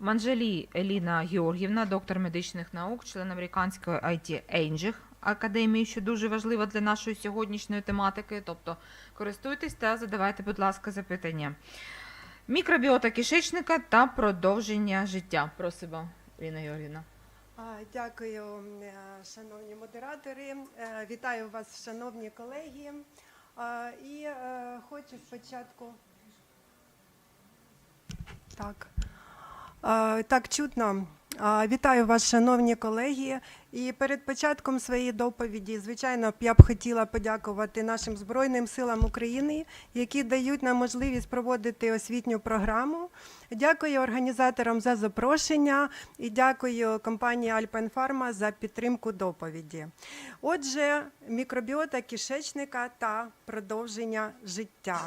Манжелі Еліна Георгівна, доктор медичних наук, член американської IT Angel Академії, що дуже важливо для нашої сьогоднішньої тематики. Тобто користуйтесь та задавайте, будь ласка, запитання. Мікробіота кишечника та продовження життя. Просимо, Еліна Георгівна. Дякую, е, шановні модератори. Е, Вітаю вас, шановні колеги. І е, хочу спочатку. Так. Так, чутно. Вітаю вас, шановні колеги. І перед початком своєї доповіді, звичайно, я б хотіла подякувати нашим Збройним силам України, які дають нам можливість проводити освітню програму. Дякую організаторам за запрошення і дякую компанії Альпенфарма за підтримку доповіді. Отже, мікробіота кишечника та продовження життя.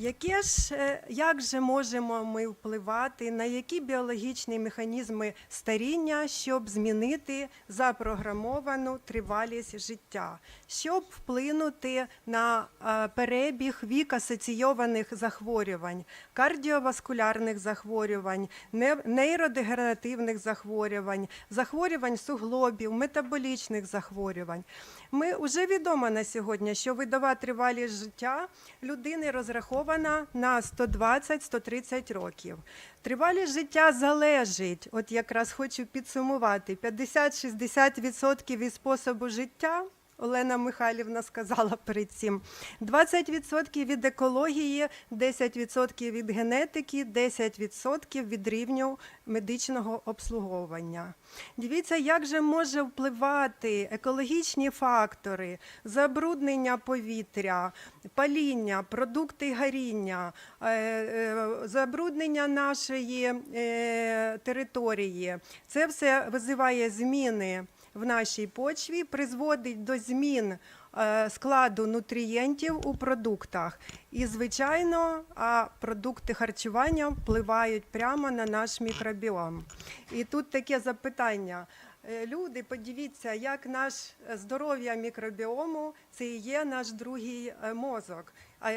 Яке ж, е, як же можемо ми впливати на які біологічні механізми старіння, щоб змінити запрограмовану тривалість життя, щоб вплинути на е, перебіг вік асоційованих захворювань, кардіоваскулярних захворювань, не- нейродегенеративних захворювань, захворювань суглобів, метаболічних захворювань. Ми вже відомо на сьогодні, що видова тривалість життя людини розрахована на 120-130 років. Тривалість життя залежить, от якраз хочу підсумувати, 50-60% від способу життя. Олена Михайлівна сказала перед цим. 20% від екології, 10% від генетики, 10% від рівню медичного обслуговування. Дивіться, як же може впливати екологічні фактори, забруднення повітря, паління, продукти горіння, е, е, забруднення нашої е, території. Це все визиває зміни в нашій почві, призводить до змін е, складу нутрієнтів у продуктах. І, звичайно, продукти харчування впливають прямо на наш мікробіом. І тут таке запитання. Е, Люди, подивіться, як наш е, здоров'я мікробіому це і є наш другий е, мозок.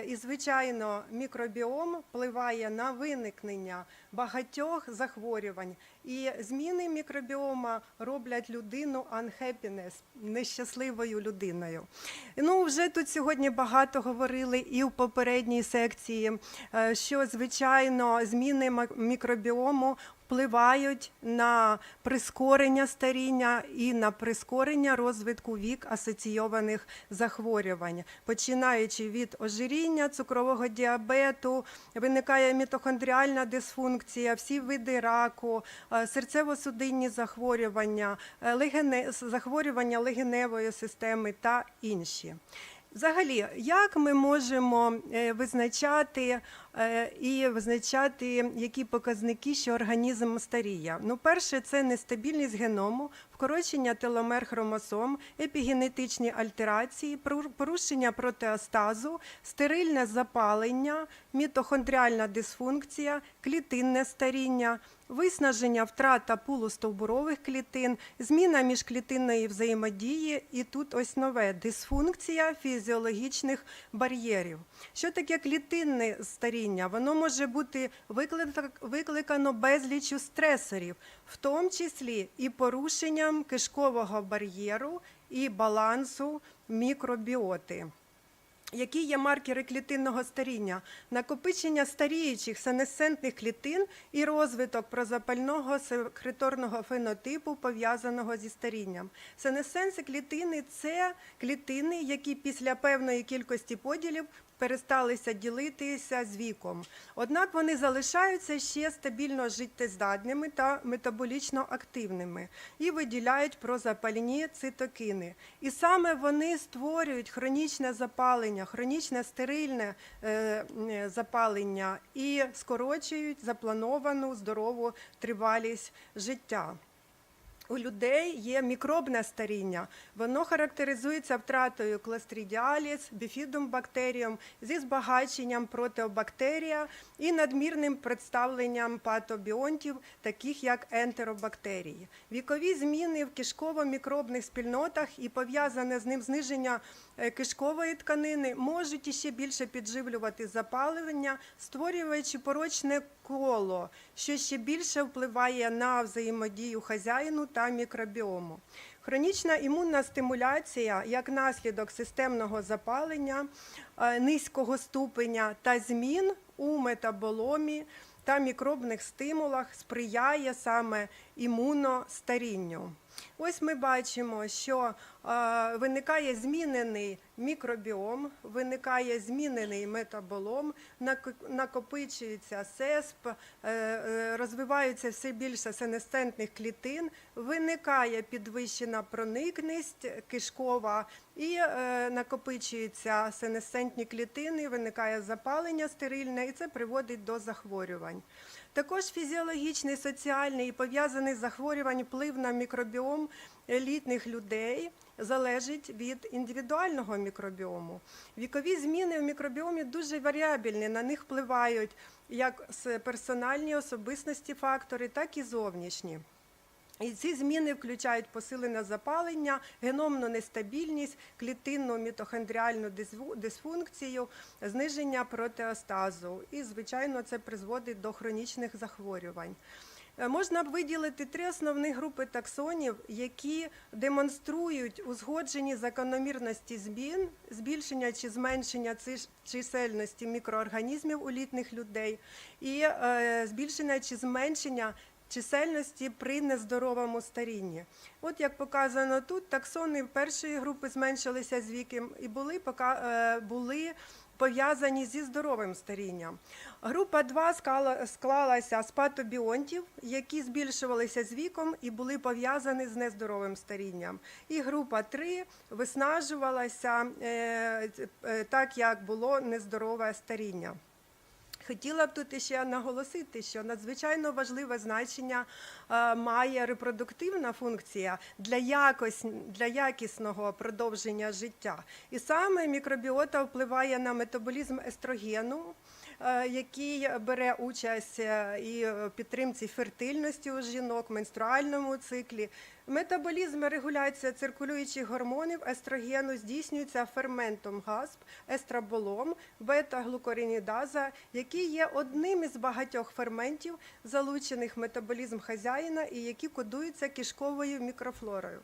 І, звичайно, мікробіом впливає на виникнення багатьох захворювань. І зміни мікробіома роблять людину unhappiness, нещасливою людиною. Ну, вже тут сьогодні багато говорили і в попередній секції, що, звичайно, зміни мікробіому впливають на прискорення старіння і на прискорення розвитку вік асоційованих захворювань, починаючи від ожиріння, цукрового діабету, виникає мітохондріальна дисфункція, всі види раку, е, серцево-судинні захворювання, е, легене- захворювання легеневої системи та інші. Взагалі, як ми можемо е, визначати е, і визначати, які показники, що організм старіє? Ну, перше, це нестабільність геному, вкорочення теломер хромосом, епігенетичні альтерації, пору- порушення протеостазу, стерильне запалення, мітохондріальна дисфункція, клітинне старіння, виснаження втрата пулу стовбурових клітин, зміна міжклітинної взаємодії, і тут ось нове дисфункція фізіологічних бар'єрів. Що таке клітинне старіння? Воно може бути викликано безлічю стресорів, в тому числі і порушенням кишкового бар'єру і балансу мікробіоти. Які є маркери клітинного старіння? Накопичення старіючих сенесцентних клітин і розвиток прозапального секреторного фенотипу, пов'язаного зі старінням. Сенесенси клітини це клітини, які після певної кількості поділів пересталися ділитися з віком. Однак вони залишаються ще стабільно життєздатними та метаболічно активними і виділяють прозапальні цитокини. І саме вони створюють хронічне запалення, хронічне стерильне е, е, запалення і скорочують заплановану здорову тривалість життя. У людей є мікробне старіння. Воно характеризується втратою кластридіаліс, біфідум бактеріум зі збагаченням протеобактерія і надмірним представленням патобіонтів, таких як ентеробактерії. Вікові зміни в кишково-мікробних спільнотах і пов'язане з ним зниження е, кишкової тканини можуть іще більше підживлювати запалення, створюючи порочне коло, що ще більше впливає на взаємодію хазяїну та мікробіому. Хронічна імунна стимуляція як наслідок системного запалення е, низького ступеня та змін у метаболомі та мікробних стимулах сприяє саме імуностарінню. Ось ми бачимо, що е, виникає змінений мікробіом, виникає змінений метаболом, накопичується СЕСП, е, е, розвиваються все більше сенесцентних клітин, виникає підвищена проникність кишкова і е, накопичуються сенесцентні клітини, виникає запалення стерильне, і це приводить до захворювань. Також фізіологічний, соціальний і пов'язаний з захворювань вплив на мікробіом елітних людей залежить від індивідуального мікробіому. Вікові зміни в мікробіомі дуже варіабельні, на них впливають як персональні особистості фактори, так і зовнішні. І ці зміни включають посилене запалення, геномну нестабільність, клітинну мітохондріальну дисфункцію, зниження протеостазу. І, звичайно, це призводить до хронічних захворювань. Е, Можна виділити три основні групи таксонів, які демонструють узгоджені закономірності змін, збільшення чи зменшення чисельності мікроорганізмів у літніх людей, і е, збільшення чи зменшення чисельності при нездоровому старінні. От як показано тут, таксони першої групи зменшилися з віком і були, пока, е, були пов'язані зі здоровим старінням. Група 2 скала- склалася з патобіонтів, які збільшувалися з віком і були пов'язані з нездоровим старінням. І група 3 виснажувалася е, е, так, як було нездорове старіння. Хотіла б тут ще наголосити, що надзвичайно важливе значення е, має репродуктивна функція для, якось, для якісного продовження життя. І саме мікробіота впливає на метаболізм естрогену, який бере участь е, і підтримці фертильності у жінок, менструальному циклі. Метаболізм регуляція циркулюючих гормонів естрогену здійснюється ферментом ГАСП, естраболом, бета-глукорінідаза, який є одним із багатьох ферментів, залучених в метаболізм хазяїна і які кодуються кишковою мікрофлорою.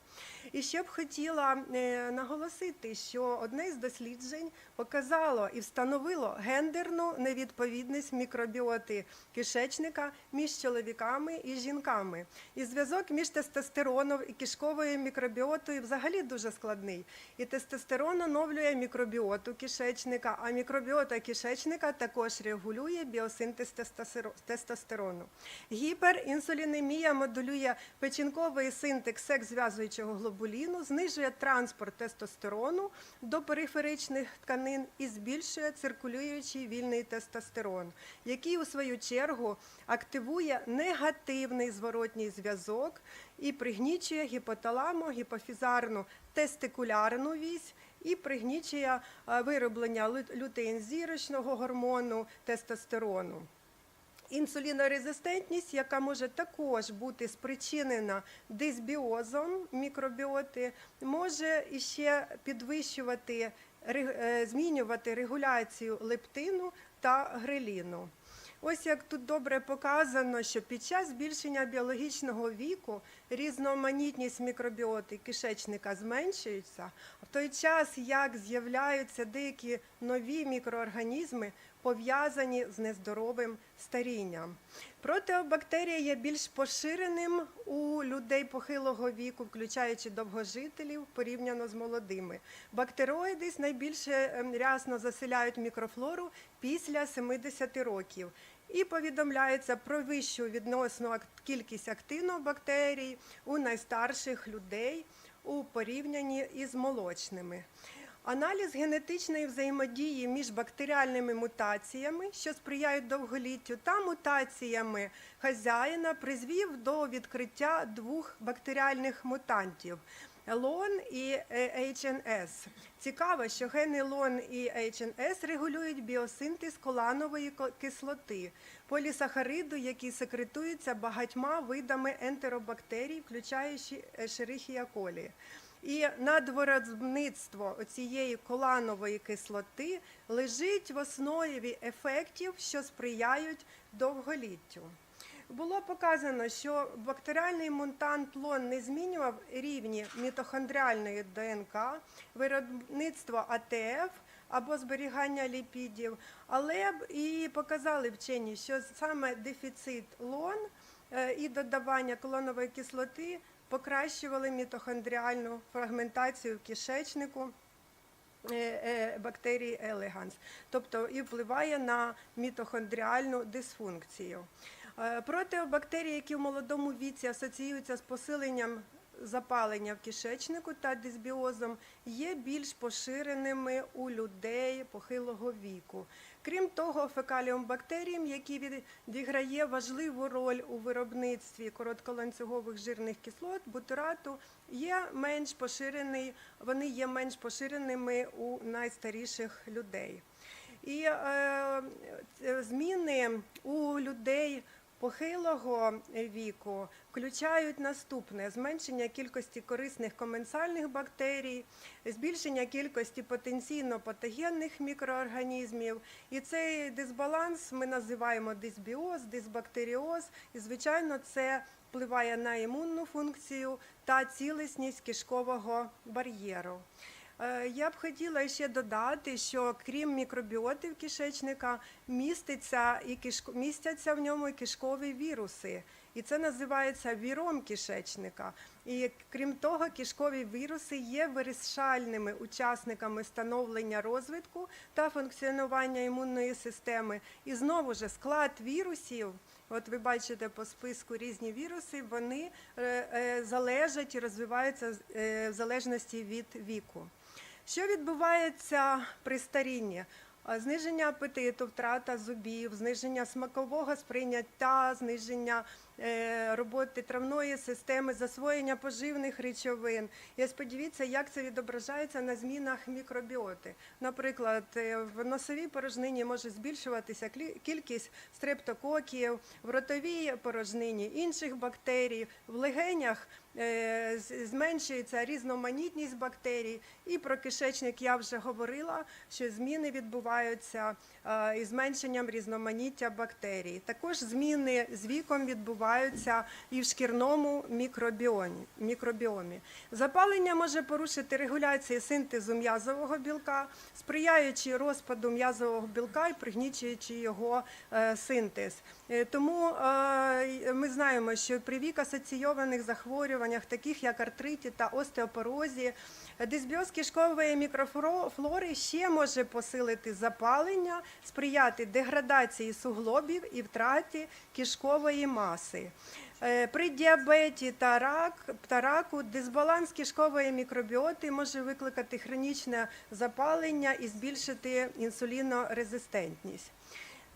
І ще б хотіла е, наголосити, що одне із досліджень показало і встановило гендерну невідповідність мікробіоти кишечника між чоловіками і жінками. І зв'язок між тестостероном і кишковою мікробіотою взагалі дуже складний. І тестостерон оновлює мікробіоту кишечника, а мікробіота кишечника також регулює біосинтез тестостерону. Гіперінсулінемія модулює печінковий синтез секс-зв'язуючого глобуліну, знижує транспорт тестостерону до периферичних тканин і збільшує циркулюючий вільний тестостерон, який у свою чергу активує негативний зворотній зв'язок і пригнічує гіпоталамо, гіпофізарну тестикулярну вісь і пригнічує е, вироблення лютеїнзірочного гормону тестостерону. Інсулінорезистентність, яка може також бути спричинена дисбіозом мікробіоти, може іще підвищувати, е, змінювати регуляцію лептину та греліну. Ось як тут добре показано, що під час збільшення біологічного віку різноманітність мікробіоти кишечника зменшується, а в той час як з'являються деякі нові мікроорганізми, пов'язані з нездоровим старінням. Протеобактерія є більш поширеним у людей похилого віку, включаючи довгожителів, порівняно з молодими. Бактероїди найбільше ем, рясно заселяють мікрофлору після 70 років. І повідомляється про вищу відносну кількість актинобактерій у найстарших людей у порівнянні із молочними. Аналіз генетичної взаємодії між бактеріальними мутаціями, що сприяють довголіттю, та мутаціями хазяїна призвів до відкриття двох бактеріальних мутантів. Лон і е, HNS. Цікаво, що гени лон і HNS регулюють біосинтез коланової ко- кислоти, полісахариду, який секретується багатьма видами ентеробактерій, включаючи Escherichia coli. І надвиробництво цієї коланової кислоти лежить в основі ефектів, що сприяють довголіттю. Було показано, що бактеріальний мутант лон не змінював рівні мітохондріальної ДНК, виробництво АТФ або зберігання ліпідів, але б і показали вчені, що саме дефіцит лон е, і додавання колонової кислоти покращували мітохондріальну фрагментацію в кишечнику е, е, бактерії елеганс, тобто і впливає на мітохондріальну дисфункцію. Е, Протеобактерії, які в молодому віці асоціюються з посиленням запалення в кишечнику та дисбіозом, є більш поширеними у людей похилого віку. Крім того, фекаліум-бактеріям, які відіграє важливу роль у виробництві коротколанцюгових жирних кислот, бутирату, є менш поширений, вони є менш поширеними у найстаріших людей. І е, е, зміни у людей похилого віку включають наступне: зменшення кількості корисних коменсальних бактерій, збільшення кількості потенційно патогенних мікроорганізмів. І цей дисбаланс ми називаємо дисбіоз, дисбактеріоз. І, звичайно, це впливає на імунну функцію та цілісність кишкового бар'єру. Е, Я б хотіла ще додати, що крім мікробіотів кишечника, міститься і кишко, містяться в ньому і кишкові віруси. І це називається віром кишечника. І крім того, кишкові віруси є вирішальними учасниками становлення розвитку та функціонування імунної системи. І знову ж склад вірусів. От ви бачите по списку різні віруси, вони е, е, залежать і розвиваються в залежності від віку. Що відбувається при старінні? Зниження апетиту, втрата зубів, зниження смакового сприйняття, зниження роботи травної системи, засвоєння поживних речовин. І ось подивіться, як це відображається на змінах мікробіоти. Наприклад, е, в носовій порожнині може збільшуватися кількість стрептококів, в ротовій порожнині інших бактерій, в легенях е, зменшується різноманітність бактерій. І про кишечник я вже говорила, що зміни відбуваються е, із зменшенням різноманіття бактерій. Також зміни з віком відбуваються і в шкірному мікробіомі. Запалення може порушити регуляцію синтезу м'язового білка, сприяючи розпаду м'язового білка і пригнічуючи його е, синтез. Е, Тому е, ми знаємо, що при вік-асоційованих захворюваннях, таких як артриті та остеопорозі, дисбіоз кишкової мікрофлори ще може посилити запалення, сприяти деградації суглобів і втраті кишкової маси. Е, При діабеті та, рак, та раку дисбаланс кишкової мікробіоти може викликати хронічне запалення і збільшити інсулінорезистентність.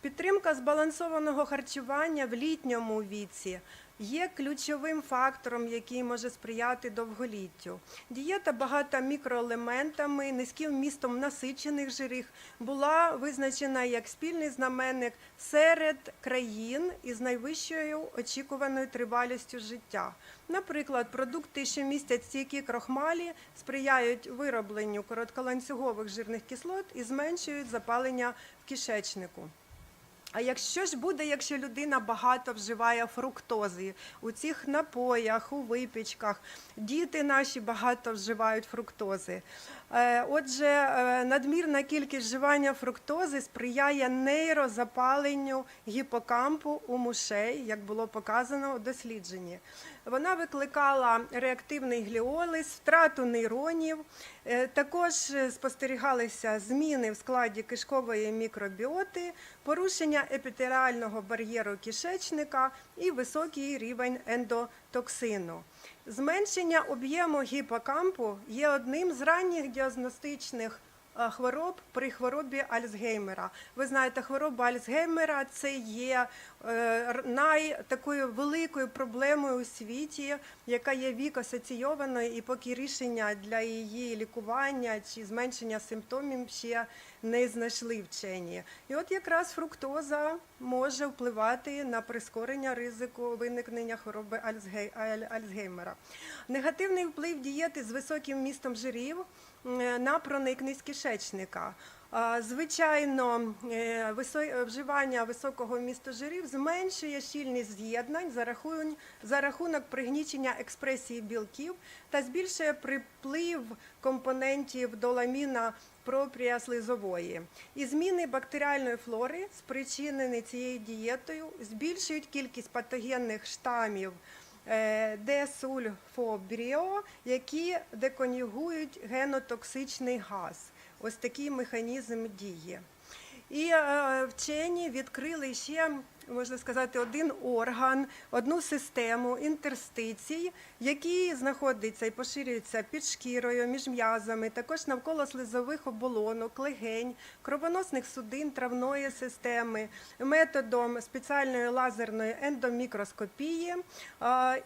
Підтримка збалансованого харчування в літньому віці є ключовим фактором, який може сприяти довголіттю. Дієта багата мікроелементами, низьким вмістом насичених жирів була визначена як спільний знаменник серед країн із найвищою очікуваною тривалістю життя. Наприклад, продукти, що містять стійкі крохмалі, сприяють виробленню коротколанцюгових жирних кислот і зменшують запалення в кишечнику. А якщо ж буде, якщо людина багато вживає фруктози у цих напоях, у випічках, діти наші багато вживають фруктози. Е, Отже, е, надмірна кількість вживання фруктози сприяє нейрозапаленню гіпокампу у мушей, як було показано у дослідженні. Вона викликала реактивний гліолиз, втрату нейронів. Е, Також спостерігалися зміни в складі кишкової мікробіоти, порушення епітеріального бар'єру кишечника і високий рівень ендотоксину. Зменшення об'єму гіпокампу є одним з ранніх діагностичних е, хвороб при хворобі Альцгеймера. Ви знаєте, хвороба Альцгеймера це є е, най такою великою проблемою у світі, яка є вік асоційованою, і поки рішення для її лікування чи зменшення симптомів ще не знайшли вчені. І от якраз фруктоза може впливати на прискорення ризику виникнення хвороби Альцгей- Альцгеймера. Негативний вплив дієти з високим вмістом жирів на проникність кишечника. Звичайно, е, вживання високого вмісту жирів зменшує щільність з'єднань за рахунок пригнічення експресії білків та збільшує приплив компонентів доламіна пропрія слизової. І зміни бактеріальної флори, спричинені цією дієтою, збільшують кількість патогенних штамів е, десульфобріо, які деконюгують генотоксичний газ. Ось такий механізм дії. І е, вчені відкрили ще, можна сказати, один орган, одну систему інтерстицій, які знаходяться і поширюються під шкірою, між м'язами, також навколо слизових оболонок, легень, кровоносних судин травної системи, методом спеціальної лазерної ендомікроскопії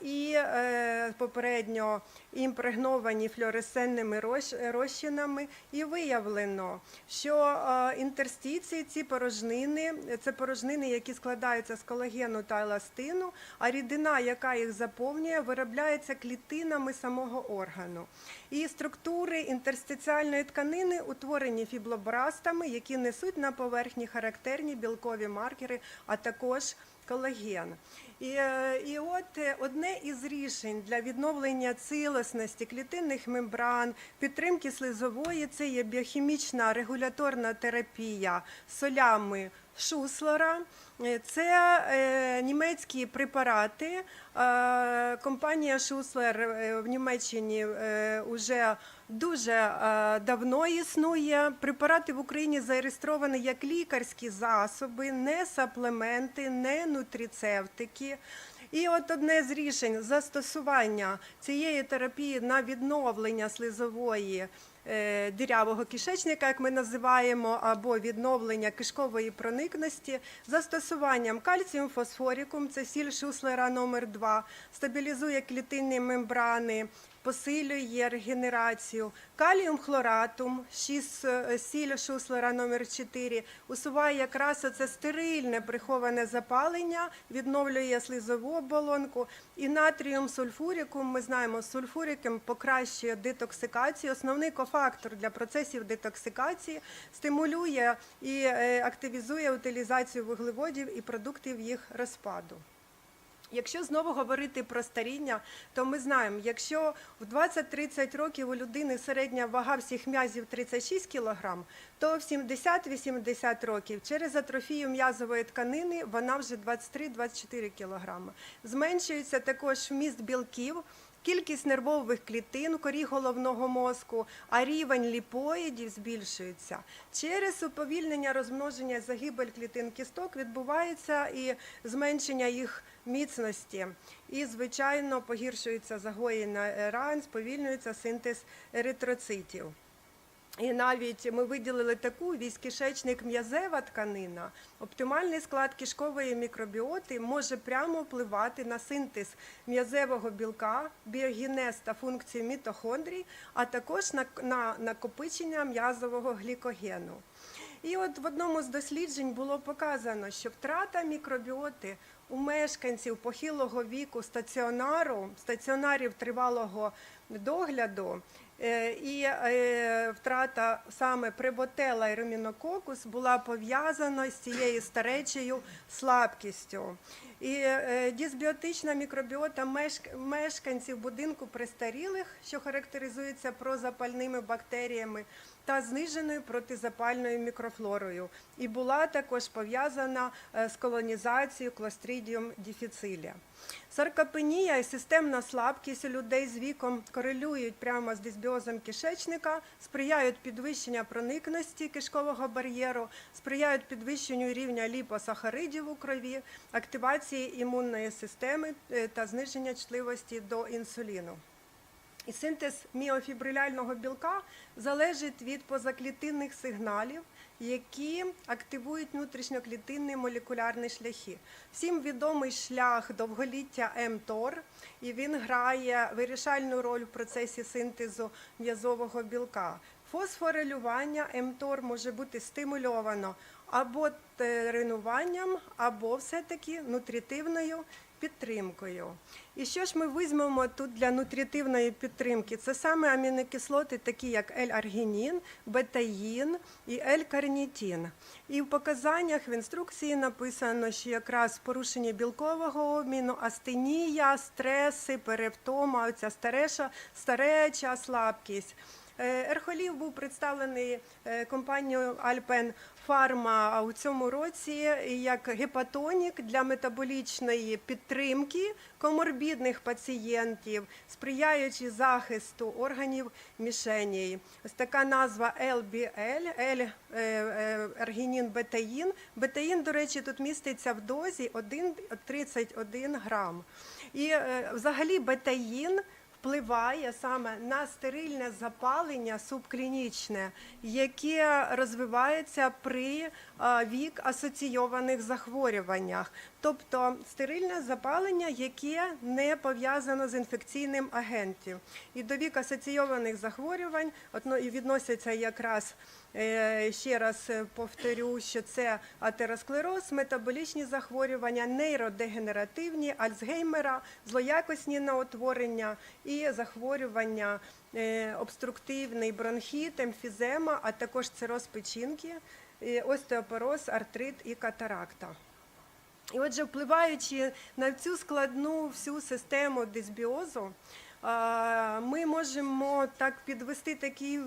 і е, попередньо імпрегновані флюоресцентними розчинами, і виявлено, що е, інтерстиції ці порожнини, це порожнини, які складаються з колагену та еластину, а рідина, яка їх заповнює, виробляється клітинами самого органу. І структури інтерстиціальної тканини утворені фіблобрастами, які несуть на поверхні характерні білкові маркери, а також колаген. І, е, і от е, одне із рішень для відновлення цілісності клітинних мембран, підтримки слизової це є біохімічна регуляторна терапія солями Шуслера. Це е, німецькі препарати. Е, компанія Шуслер е, в Німеччині вже дуже давно існує. Препарати в Україні зареєстровані як лікарські засоби, не саплементи, не нутрицептики. І от одне з рішень застосування цієї терапії на відновлення слизової дирявого кишечника, як ми називаємо, або відновлення кишкової проникності, застосуванням кальціум фосфорікум, це сіль Шуслера номер 2 стабілізує клітинні мембрани, посилює регенерацію, каліум хлоратум, 6 сіль Шуслера номер 4 усуває якраз оце стерильне приховане запалення, відновлює слизову оболонку. І натріум сульфурікум, ми знаємо, з сульфуриком покращує детоксикацію. Основний кофактор для процесів детоксикації стимулює і е, активізує утилізацію вуглеводів і продуктів їх розпаду. Якщо знову говорити про старіння, то ми знаємо, якщо в 20-30 років у людини середня вага всіх м'язів 36 кг, то в 70-80 років через атрофію м'язової тканини вона вже 23-24 кг. Зменшується також вміст білків, кількість нервових клітин у корі головного мозку, а рівень ліпоїдів збільшується. Через уповільнення розмноження загибель клітин кісток відбувається і зменшення їх міцності. І, звичайно, погіршується загоєння ран, сповільнюється синтез еритроцитів. І навіть ми виділили таку вісь кишечник м'язева тканина. Оптимальний склад кишкової мікробіоти може прямо впливати на синтез м'язевого білка, біогенез та функцію мітохондрій, а також на, на накопичення м'язового глікогену. І от в одному з досліджень було показано, що втрата мікробіоти у мешканців похилого віку стаціонару, стаціонарів тривалого догляду, і е, втрата саме приботела і ремінококус була пов'язана з цією старечою слабкістю. І е, дисбіотична мікробіота мешк- мешканців будинку престарілих, що характеризується прозапальними бактеріями, та зниженою протизапальною мікрофлорою, і була також пов'язана е, з колонізацією Clostridium difficile. Саркопенія і системна слабкість людей з віком корелюють прямо з дисбіозом кишечника, сприяють підвищенню проникності кишкового бар'єру, сприяють підвищенню рівня ліпосахаридів у крові, активації імунної системи е, та зниження чутливості до інсуліну. І синтез міофібриляльного білка залежить від позаклітинних сигналів, які активують внутрішньоклітинні молекулярні шляхи. Всім відомий шлях довголіття МТОР, і він грає вирішальну роль в процесі синтезу м'язового білка. Фосфорилювання МТОР може бути стимульовано або тренуванням, або все-таки нутритивною підтримкою. І що ж ми візьмемо тут для нутритивної підтримки? Це саме амінокислоти, такі як L-аргінін, бетаїн і L-карнітін. І в показаннях в інструкції написано, що якраз порушення білкового обміну, астенія, стреси, перевтома, оця стареша, стареча слабкість. Е, Ерхолів був представлений е, компанією Альпен Фарма у цьому році як гепатонік для метаболічної підтримки коморбідних пацієнтів, сприяючи захисту органів мішеній. Ось така назва LBL, L, е, е, аргінін бетаїн. Бетаїн, до речі, тут міститься в дозі 1,31 грам. І е, взагалі бетаїн впливає саме на стерильне запалення субклінічне, яке розвивається при вік асоційованих захворюваннях, тобто стерильне запалення, яке не пов'язано з інфекційним агентом. І до вік асоційованих захворювань відносяться якраз Е, Ще раз е, повторю, що це атеросклероз, метаболічні захворювання, нейродегенеративні, Альцгеймера, злоякісні наутворення і захворювання е, обструктивний бронхіт, емфізема, а також цироз печінки, е, остеопороз, артрит і катаракта. І отже, впливаючи на цю складну всю систему дисбіозу, ми можемо так підвести такий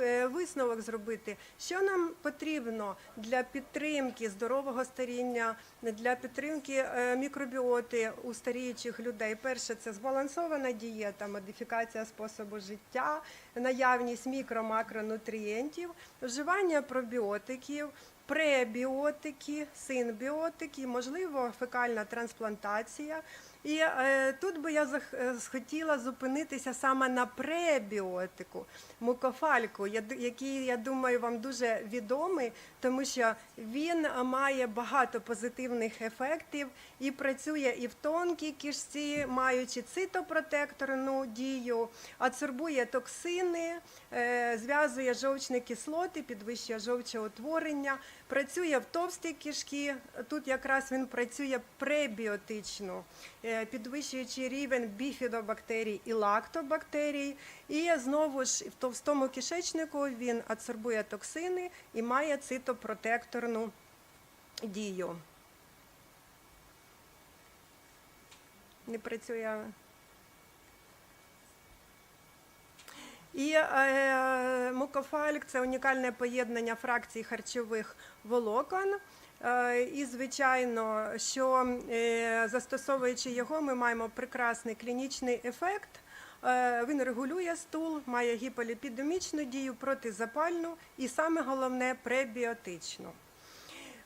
е, висновок зробити, що нам потрібно для підтримки здорового старіння, для підтримки е, мікробіоти у старіючих людей. Перше це збалансована дієта, модифікація способу життя, наявність мікро-макронутрієнтів, вживання пробіотиків. Пребіотики, синбіотики, можливо, фекальна трансплантація. І е, тут би я зах- е, хотіла зупинитися саме на пребіотику, мукофальку, я який, я думаю, вам дуже відомий, тому що він має багато позитивних ефектів і працює і в тонкій кишці, маючи цитопротекторну дію, адсорбує токсини, е, зв'язує жовчні кислоти, підвищує жовчоутворення, працює в товстій кишки. Тут якраз він працює пребіотично, е, підвищуючи рівень біфідобактерій і лактобактерій. І знову ж в товстому кишечнику він адсорбує токсини і має цитопротекторну дію. Не працює. І е, мукофальк це унікальне поєднання фракцій харчових волокон. Е, і, звичайно, що е, застосовуючи його, ми маємо прекрасний клінічний ефект. Е, Він регулює стул, має гіполіпідемічну дію, протизапальну і саме головне пребіотичну.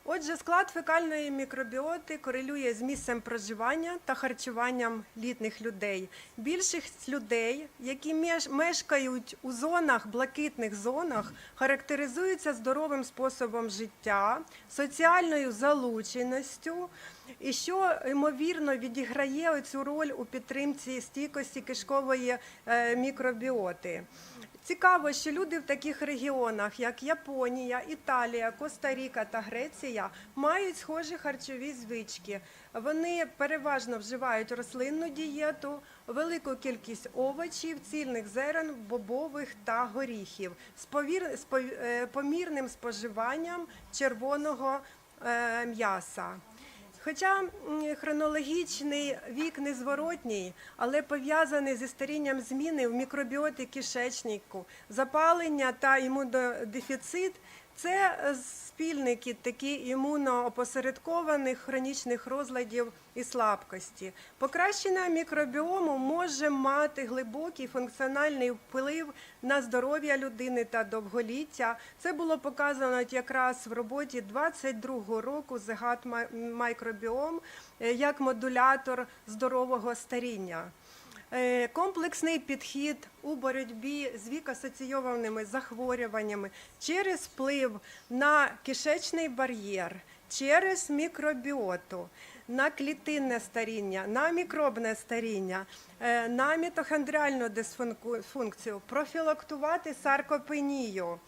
Отже, склад фекальної мікробіоти корелює з місцем проживання та харчуванням літніх людей. Більшість людей, які мешкають у зонах, блакитних зонах, характеризуються здоровим способом життя, соціальною залученістю, і що ймовірно відіграє цю роль у підтримці стійкості кишкової е, мікробіоти. Цікаво, що люди в таких регіонах, як Японія, Італія, Коста-Ріка та Греція, мають схожі харчові звички. Вони переважно вживають рослинну дієту, велику кількість овочів, цільних зерен, бобових та горіхів з е, помірним споживанням червоного е, м'яса. Хоча хронологічний вік незворотній, але пов'язаний зі старінням зміни в мікробіоті кишечнику, запалення та імунодефіцит, Це е, спільники такі імуноопосередкованих хронічних розладів і слабкості. Покращення мікробіому може мати глибокий функціональний вплив на здоров'я людини та довголіття. Це було показано якраз в роботі 22-го року Mi- Microbiome е, як модулятор здорового старіння. Е, Комплексний підхід у боротьбі з вік-асоційованими захворюваннями через вплив на кишечний бар'єр, через мікробіоту, на клітинне старіння, на мікробне старіння, е, на мітохондріальну дисфункцію, профілактувати саркопенію,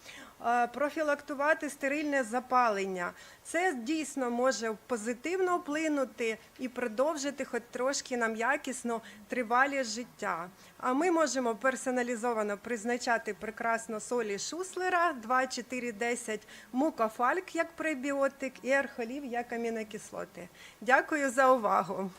профілактувати стерильне запалення. Це дійсно може позитивно вплинути і продовжити хоч трошки нам якісно тривалість життя. А ми можемо персоналізовано призначати прекрасно солі Шуслера 2,4,10, мукофальк як пребіотик і архолів як амінокислоти. Дякую за увагу.